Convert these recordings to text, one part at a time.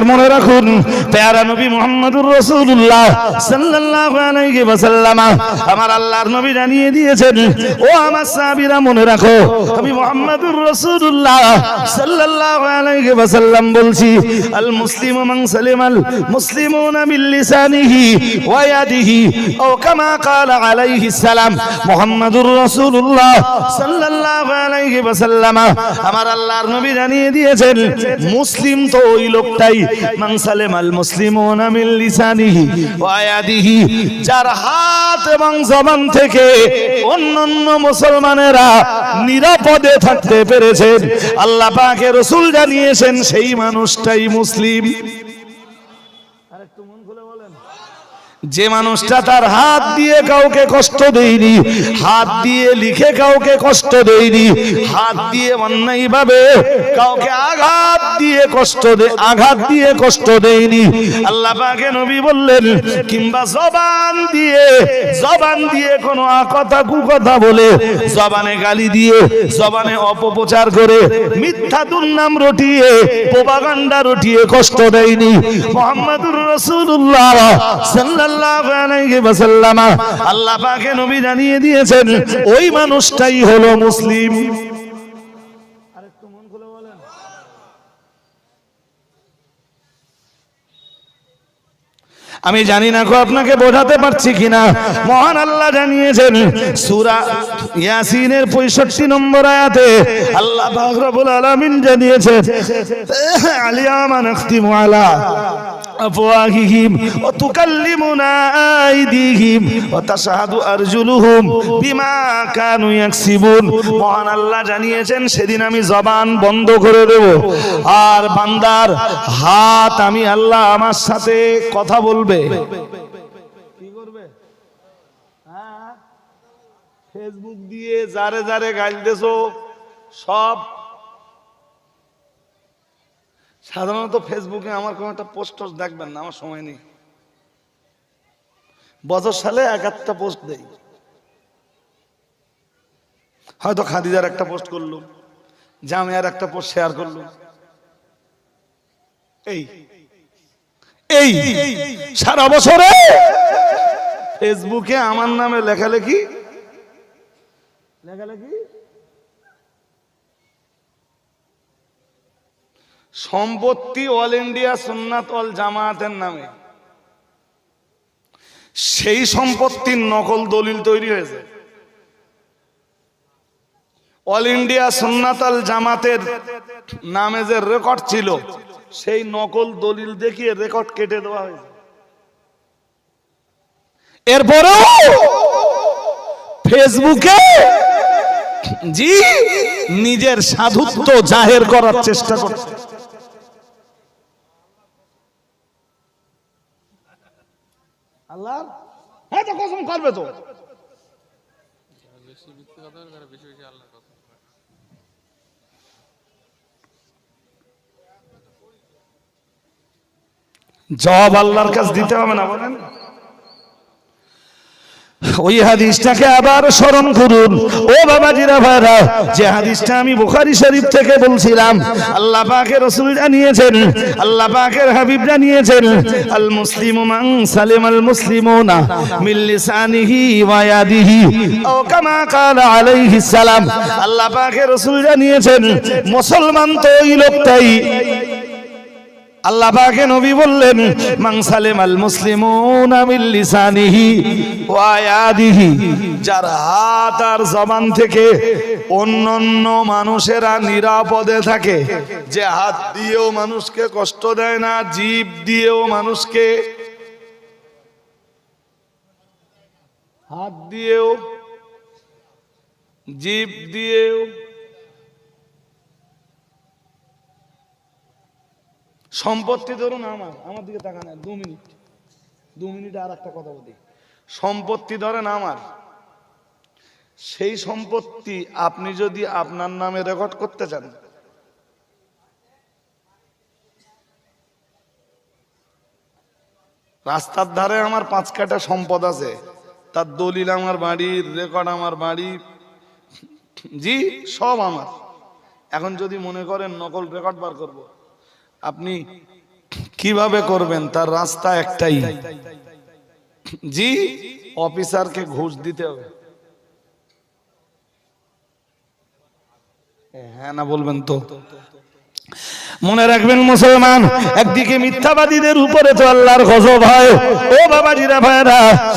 মনে রাখুন, পেয়ারা নবী মোহাম্মদুর রসুল্লাহ সাল্লাল্লাহু আমার আল্লাহর নবী জানিয়ে দিয়েছেন, ও আমার মনে রাখো, আমি মোহাম্মদুর রসুল্লাহ বলছি, আল কামা আলাইহি সালাম, মোহাম্মদুর রসুল্লাহ আমার আল্লাহর নবী জানিয়ে দিয়েছেন, মুসলিম তো ওই লোকটাই মান সালেমাল মুসলিমুনা মিন লিসানিহি ওয়া ইয়াদিহি যার হাত এবং জবান থেকে অন্যান্য মুসলমানেরা নিরাপদে থাকতে পেরেছেন। আল্লাহ পাকে রসুল জানিয়েছেন, সেই মানুষটাই মুসলিম। যে মানুষটা তার হাত দিয়ে কাউকে কষ্ট দেয়নি হাত দিয়ে লিখে কাউকে কষ্ট দেয়নি হাত দিয়ে অন্যায় ভাবে কাউকে আঘাত দিয়ে কষ্ট দে আঘাত দিয়ে কষ্ট দেয়নি। আল্লাহ পাকে নবী বললেন কিংবা জবান দিয়ে জবান দিয়ে কোনো কথা কুকথা বলে জবানে গালি দিয়ে জবানে অপপ্রচার করে মিথ্যা দুর্নাম রটিয়ে প্রপাগান্ডা রটিয়ে কষ্ট দেয়নি। মোহাম্মদুর রাসূলুল্লাহ সাল্লাল্লাহু আলাইহি ওয়াসাল্লাম আল্লাহ পাকে নবী জানিয়ে দিয়েছেন ওই মানুষটাই হলো মুসলিম। আমি জানি না কো আপনাকে বোঝাতে পারছি কিনা। মহান আল্লাহ জানিয়েছেন সূরা ইয়াসিনের 65 নম্বর আয়াতে আল্লাহ পাক রব্বুল আলামিন জানিয়েছেন আলিয়ামা নাখতিমু আলা। তুকাল্লিমুনা আইদিহিম ওয়া তাশহাদু আরজুলুহুম বিমা কানু ইয়াকসিবুন মহান আল্লাহ জানিয়েছেন, সেদিন আমি জবান বন্ধ করে দেব। আর বান্দার হাত আমি আল্লাহ আমার সাথে কথা বলবে। কি করবে? ফেসবুক দিয়ে যারে যারে গাল দেছো সব সাধারণত ফেসবুকে আমার কোনো একটা পোস্ট টোস্ট দেখবেন না, আমার সময় নেই। বছর সালে এক একটা পোস্ট দেই। হয়তো খাদিজার একটা পোস্ট করল, জামিয়ার একটা পোস্ট শেয়ার করল। এই এই, সারা বছরে ফেসবুকে আমার নামে লেখালেখি? লেখালেখি? সম্পত্তি অল ইন্ডিয়া, সুন্নাত অল জামায়াতের নামে। সেই সম্পত্তির নকল দলিল তৈরি হয়েছে। অল ইন্ডিয়া, সুন্নাত জামাতের নামে যে রেকর্ড ছিল, সেই নকল দলিল দেখিয়ে রেকর্ড কেটে দেওয়া হয়েছে। এরপরেও ফেসবুকে জি নিজের সাধুত্ব জাহের করার চেষ্টা করছে। আল্লাহ? হ্যাঁ তো কসম করবে তো। জবাব আল্লাহর কাছে দিতে হবে না বলেন। ওই হাদিসটাকে আবার স্মরণ করুন। ও বাবাজিরা, ভাইরা, যে হাদিসটা আমি বুখারী শরীফ থেকে বলছিলাম, আল্লাহ পাকের রাসূল জানিয়েছেন, আল্লাহ পাকের হাবিব জানিয়েছেন, আল মুসলিমু মান সালিম আল মুসলিমুনা মিন লিসানিহি ওয়া ইয়াদিহি ও কামা ক্বালা আলাইহিস সালাম। আল্লাহ পাকের রাসূল জানিয়েছেন, মুসলমান তো ওই লোকটাই। আল্লাহ পাকে নবী বললেন, মান সালেম আল মুসলিমুনা মিন লিসানিহি ওয়া যার হাত আর জবান থেকে অন্যান্য মানুষেরা নিরাপদে থাকে। যে হাত দিয়েও মানুষকে কষ্ট দেয় না, জীব দিয়েও মানুষকে হাত দিয়েও, জীব দিয়েও সম্পত্তি ধরুন আমার আমার দিকে তাকান দু মিনিট। দু মিনিট আর একটা কথা বলি। সম্পত্তি ধরেন আমার। সেই সম্পত্তি আপনি যদি আপনার নামে রেকর্ড করতে চান। রাস্তার ধারে আমার পাঁচ কাটা সম্পদ আছে। তার দলিল আমার বাড়ির রেকর্ড আমার বাড়ির জি, সব আমার। এখন যদি মনে করেন নকল রেকর্ড বার করব। আপনি কীভাবে করবেন? তার রাস্তা একটাই। জি, অফিসারকে ঘুষ দিতে হবে। হ্যাঁ না বলবেন তো? মনে রাখবেন মুসলমান, একদিকে মিথ্যাবাদীদের উপরে তো আল্লাহর গজব হয়। ও বাবা জিরা ভাইরা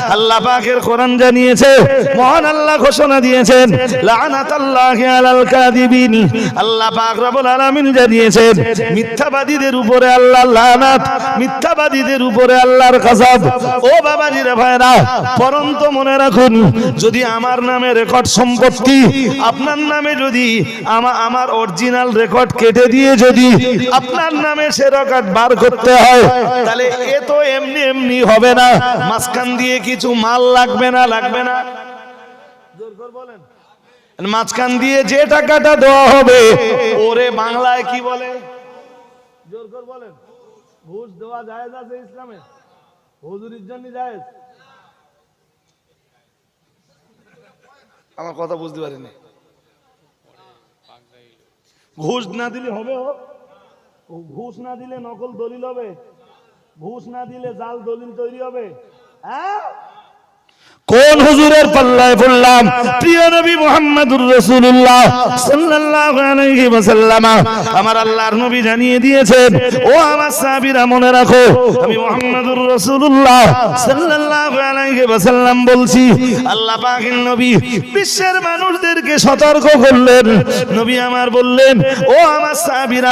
আল্লাহ পাকের কোরআন জানিয়েছে, মহান আল্লাহ ঘোষণা দিয়েছেন, লানাতাল্লাহি আলাল কাযিবিন। আল্লাহ পাক রব্বুল আলামিন জানিয়েছেন, মিথ্যাবাদীদের উপরে আল্লাহ লানাত, মিথ্যাবাদীদের উপরে আল্লাহর গজব। ও বাবাজিরা ভাইরা পরন্ত মনে রাখুন, যদি আমার নামে রেকর্ড সম্পত্তি, আপনার নামে যদি আমা- আমার অরিজিনাল রেকর্ড কেটে দিয়ে যদি আপনার নামে সে রেকর্ড বার করতে হয় তাহলে এ তো এমনি এমনি হবে না। মাঝখান দিয়ে কিছু মাল লাগবে না লাগবে না। বলেন। মাঝখান দিয়ে যে টাকাটা দেওয়া হবে ওরে বাংলায় কি বলে? জোর করে বলেন। ঘুষ দেওয়া যায় আছে ইসলামে? হুজুরির জন্য যায় আমার কথা বুঝতে পারিনি। ঘুষ না দিলে হবে ও? ঘুষ না দিলে নকল দলিল হবে। ঘুষ না দিলে জাল দলিল তৈরি হবে। হ্যাঁ? কোন হুজুরের পাল্লায় পড়লাম? প্রিয় নবী মুহাম্মদুর রাসূলুল্লাহ সাল্লাল্লাহু আলাইহি ওয়াসাল্লাম আমার আল্লাহর নবী জানিয়ে দিয়েছেন ও আমার সাহাবীরা মনে রাখো আমি মুহাম্মদুর রাসূলুল্লাহ সাল্লাল্লাহু আলাইহি ওয়াসাল্লাম বলছি আল্লাহ পাকের নবী বিশ্বের মানুষদেরকে সতর্ক করলেন। নবী আমার বললেন ও আমার সাহাবীরা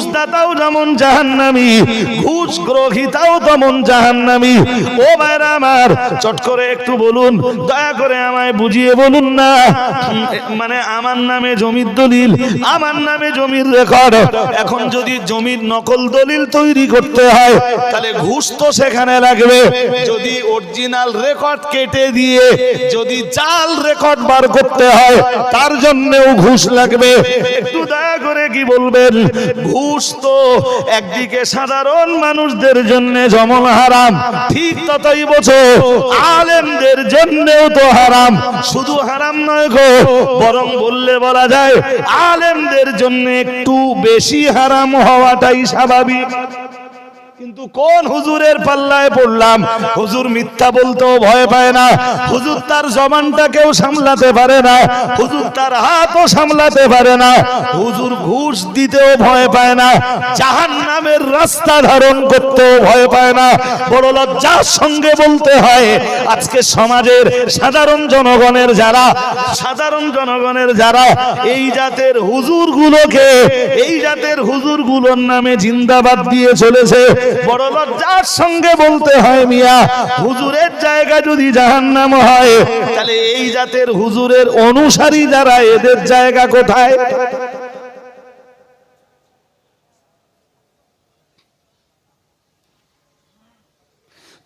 ঘুষ দাতাও যেমন জাহান্নামি ঘুষ গ্রহিতাও তেমন জাহান্নামি। ও ভাইরা আমার, চট করে একটু বলুন, দয়া করে আমায় বুঝিয়ে বলুন না। মানে আমার নামে জমির দলিল, আমার নামে জমির রেকর্ড। এখন যদি জমির নকল দলিল তৈরি করতে হয়, তাহলে ঘুষ তো সেখানে লাগবে। যদি অরিজিনাল রেকর্ড কেটে দিয়ে, যদি জাল রেকর্ড বার করতে হয়, তার জন্যও ঘুষ লাগবে। একটু দয়া করে কি বলবেন? ঘুষ তো একদিকে সাধারণ মানুষদের জন্য যেমন হারাম, ঠিক ততই বোঝো, আলেমদের জন্যও তো হারাম। শুধু হারাম নয় গো, বরং বললে বলা যায়, আলেমদের জন্য একটু বেশি হারাম হওয়াটাই স্বাভাবিক। কিন্তু কোন হুজুরের পাল্লায় পড়লাম? হুজুর মিথ্যা বলতেও ভয় পায় না। হুজুর তার জবানটাকেও সামলাতে পারে না। হুজুর তার হাতও সামলাতে পারে না। হুজুর ঘুষ দিতেও ভয় পায় না। জাহান নামের রাস্তা ধারণ করতেও ভয় পায় না। বড় লজ্জার সঙ্গে বলতে হয়, আজকে সমাজের সাধারণ জনগণের যারা, সাধারণ জনগণের যারা, এই জাতের হুজুরগুলোকে, এই জাতের হুজুরগুলোর নামে জিন্দাবাদ দিয়ে চলেছে। সঙ্গে বলতে হয় মিয়া, হুজুরের জায়গা যদি জাহান্নাম হয়, তাহলে এই জাতের হুজুরের অনুসারী যারা, এদের জায়গা কোথায়?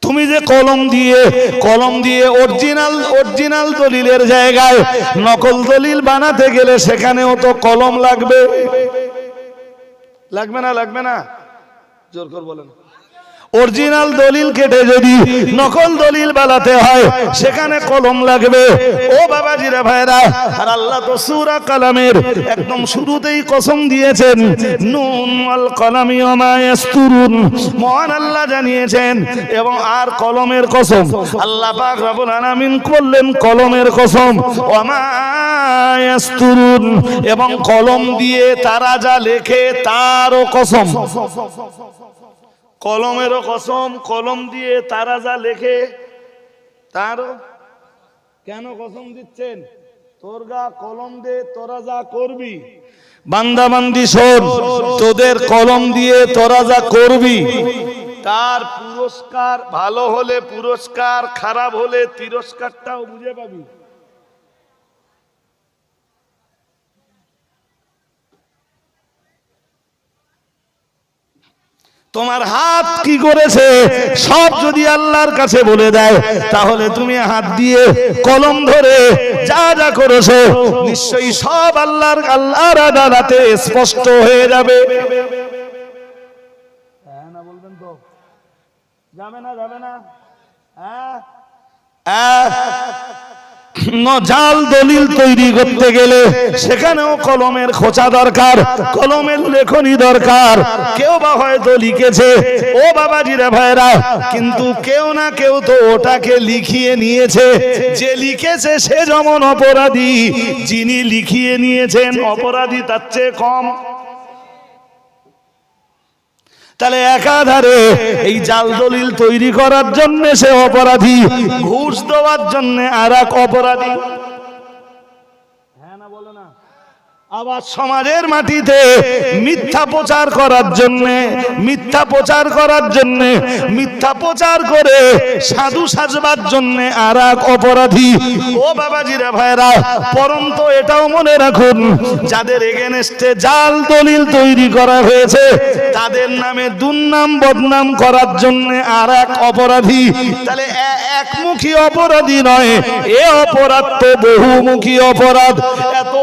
তুমি যে কলম দিয়ে কলম দিয়ে অরিজিনাল অরিজিনাল দলিলের জায়গায় নকল দলিল বানাতে গেলে সেখানেও তো কলম লাগবে। লাগবে না লাগবে না? জোর কর বলেন। অরিজিনাল দলিল কেটে যদি নকল দলিল বানাতে হয়, সেখানে কলম লাগবে। ও বাবাজিরা ভাইরা, আর আল্লাহ তো সূরা কালামের একদম শুরুতেই কসম দিয়েছেন, নুন আল কলামি ওমা ইয়াসতুরুন। মহান আল্লাহ জানিয়েছেন, এবং আর কলমের কসম, আল্লাহ পাক রব্বুল আলামিন করলেন কলমের কসম ওমা ইয়াসতুরুন। এবং কলম দিয়ে তারা যা লেখে তারও কসম। কলমেরও কসম কলম দিয়ে তারা যা লেখে তারও কেন কসম দিচ্ছেন? তোর গা কলম দে তোরা যা করবি। বান্দাবান্দি শোন তোদের কলম দিয়ে তোরা যা করবি। তার পুরস্কার ভালো হলে পুরস্কার খারাপ হলে তিরস্কারটাও বুঝে পাবি। তোমার হাত কি করেছে? সব যদি আল্লাহর কাছে বলে দেয় তাহলে তুমি হাত দিয়ে কলম ধরে যা যা করেছ নিশ্চয়ই সব আল্লাহর আল্লাহর আদালতে স্পষ্ট হয়ে যাবে। হ্যাঁ না যাবে না যাবে না। হ্যাঁ? ন জাল দলিল তৈরি করতে গেলে সেখানেও কলমের খোঁচা দরকার, কলমের লেখনি দরকার। কেউ বা হয়তো লিখেছে, ও বাবা বাবাজিরা ভাইরা কিন্তু কেউ না কেউ তো ওটাকে লিখিয়ে নিয়েছে। যে লিখেছে সে যেমন অপরাধী, যিনি লিখিয়ে নিয়েছেন, অপরাধী তার চেয়ে কম। তাহলে একাধারে এই জাল দলিল তৈরি করার জন্য সে অপরাধী, ঘুষ দেওয়ার জন্য আর এক অপরাধী হ্যাঁ না বলো না আবার সমাজের মাটিতে মিথ্যা প্রচার করার জন্য, মিথ্যা প্রচার করার জন্য, মিথ্যা প্রচার করে সাধু সাজবার জন্য আর এক অপরাধী। ও বাবাজিরা ভাইরা, পরন্ত এটাও মনে রাখুন, যাদের এগেনস্টে জাল দলিল তৈরি করা হয়েছে, তাদের নামে দুর্নাম বদনাম করার জন্য আর এক অপরাধী। তাহলে একমুখী অপরাধী নয়, এ অপরাধ তো বহুমুখী অপরাধ। এত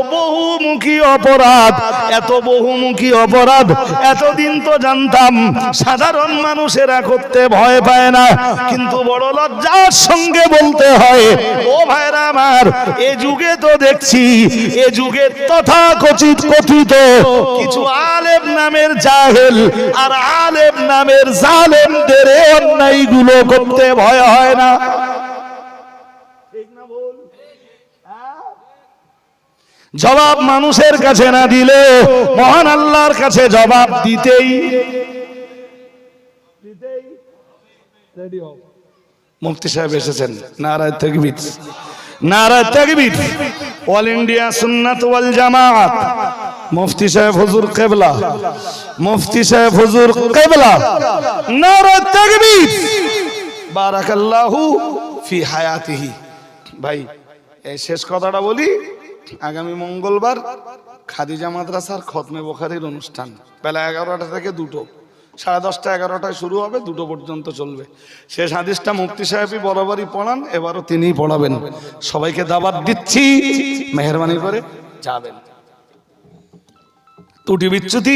বহুমুখী অপরাধ, এত বহুমুখী অপরাধ, এতদিন তো জানতাম সাধারণ মানুষেরা করতে ভয় পায় না, কিন্তু বড় লজ্জার সঙ্গে বলতে হয়, ও ভাইরা আমার, এ যুগে তো দেখছি, এ যুগে তথা কচিত কথিত, কিছু আলেম নামের জাহেল আর আলেম নামের জালেমদের অন্যায়গুলো করতে ভয় হয় না ঠিক না বল জবাব মানুষের কাছে না দিলে মহান আল্লাহর কাছে জবাব দিতেই মুফতি সাহেব এসেছেন নারায় তকবির। নারায় তকবির। অল ইন্ডিয়া সুন্নাত ওয়াল জামাত। মুফতি সাহেব হুজুর কেবলা। মুফতি সাহেব হুজুর কেবলা। নারায় তকবির। বারাকাল্লাহু ফি হায়াতিহি। ভাই এই শেষ কথাটা বলি। আগামী মঙ্গলবার খাদিজা মাদ্রাসার খতমে বোখারির অনুষ্ঠান। বেলা এগারোটা থেকে দুটো। সাড়ে দশটা, এগারোটায় শুরু হবে, দুটো পর্যন্ত চলবে। শেষ হাদিসটা মুক্তি সাহেবই বরাবরই পড়ান, এবারও তিনিই পড়াবেন। সবাইকে দাবার দিচ্ছি, মেহরবানি করে যাবেন। ত্রুটি বিচ্যুতি